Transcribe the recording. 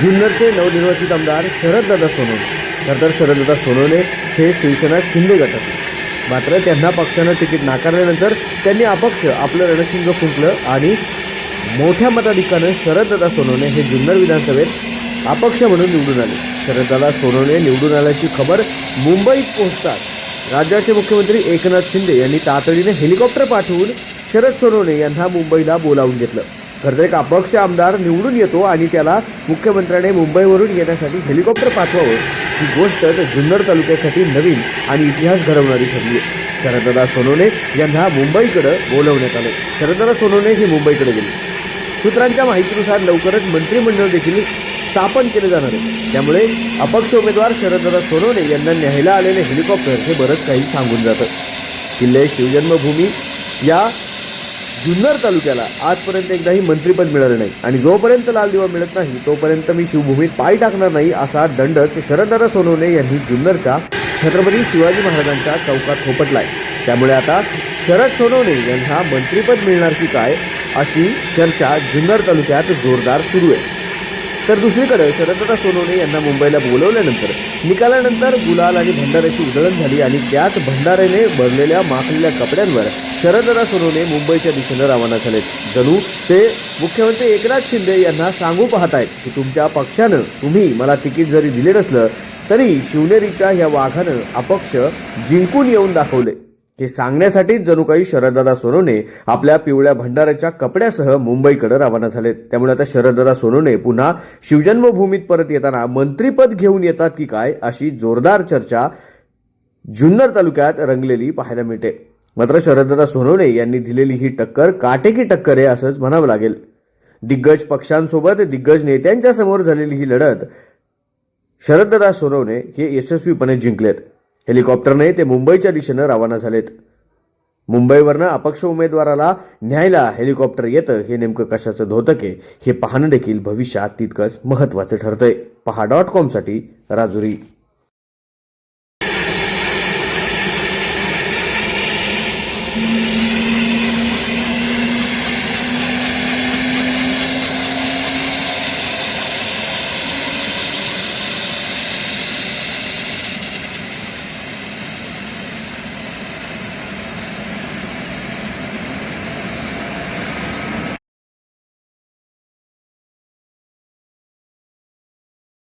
जुन्नरचे नवनिर्वाचित आमदार शरददादा सोनवणे. खरं शरददादा सोनवणे हे शिवसेना शिंदे गटात मात्र त्यांना पक्षानं तिकीट नाकारल्यानंतर त्यांनी अपक्ष आपलं रणशिंग फुंकलं आणि मोठ्या मताधिकानं शरददादा सोनवणे हे जुन्नर विधानसभेत अपक्ष म्हणून निवडून आले. शरददादा सोनवणे निवडून आल्याची खबर मुंबईत पोहोचताच राज्याचे मुख्यमंत्री एकनाथ शिंदे यांनी तातडीने हेलिकॉप्टर पाठवून शरद सोनवणे यांना मुंबईला बोलावून घेतलं. खरं तर एक अपक्ष आमदार निवडून येतो आणि त्याला मुख्यमंत्र्याने मुंबईवरून येण्यासाठी हेलिकॉप्टर पाठवावं. ही गोष्ट तर जुन्नर तालुक्यासाठी नवीन आणि इतिहास घडवणारी ठरली. आहे शरददादा सोनवणे यांना मुंबईकडं बोलवण्यात आलं. शरददादा सोनवणे हे मुंबईकडे गेले. सूत्रांच्या माहितीनुसार लवकरच मंत्रिमंडळ देखील स्थापन केले जाणार आहे. त्यामुळे अपक्ष उमेदवार शरददादा सोनवणे यांना न्यायला आलेले हेलिकॉप्टर हे बरंच काही सांगून जातं. किल्ले शिवजन्मभूमी या जुन्नर तालुक्याला आजपर्यंत एकदाही मंत्रीपद मिळालं नाही. आणि जोपर्यंत लाल दिवा मिळत नाही तोपर्यंत मी शिवभूमीत पाय टाकणार नाही असा दंडच शरददादा सोनवणे यांनी जुन्नरच्या छत्रपती शिवाजी महाराजांच्या चौकात थोपटलाय. त्यामुळे आता शरद सोनवणे यांना मंत्रीपद मिळणार की काय अशी चर्चा जुन्नर तालुक्यात जोरदार सुरू आहे. तर दुसरीकडे शरददादा सोनवणे यांना मुंबईला बोलवल्यानंतर निकालानंतर गुलाल आणि भंडाऱ्याची उधळण झाली आणि त्याच भंडाऱ्याने भरलेल्या माखलेल्या कपड्यांवर शरददादा सोनवणे मुंबईच्या दिशेनं रवाना झालेत. जणू ते मुख्यमंत्री एकनाथ शिंदे यांना सांगू पाहत आहेत की तुमच्या पक्षानं तुम्ही मला तिकीट जरी दिले नसलं तरी शिवनेरीच्या या वाघानं अपक्ष जिंकून येऊन दाखवले. हे सांगण्यासाठीच जणू काही शरददादा सोनवणे आपल्या पिवळ्या भंडाऱ्याच्या कपड्यासह मुंबईकडे रवाना झालेत. त्यामुळे आता शरददादा सोनवणे पुन्हा शिवजन्मभूमीत परत येताना मंत्रीपद घेऊन येतात की काय अशी जोरदार चर्चा जुन्नर तालुक्यात रंगलेली पाहायला मिळते. मात्र शरददादा सोनवणे यांनी दिलेली ही टक्कर काटेकी टक्कर आहे असंच म्हणावं लागेल. दिग्गज पक्षांसोबत दिग्गज नेत्यांच्या समोर झालेली ही लढत शरददादा सोनवणे हे यशस्वीपणे जिंकलेत. हेलिकॉप्टरने ते मुंबईच्या दिशेनं रवाना झालेत. मुंबईवरनं अपक्ष उमेदवाराला न्यायला हेलिकॉप्टर येतं हे नेमकं कशाचं धोतक आहे हे पाहणं देखील भविष्यात तितकंच महत्त्वाचं ठरतंय. पहा डॉट कॉमसाठी राजुरी.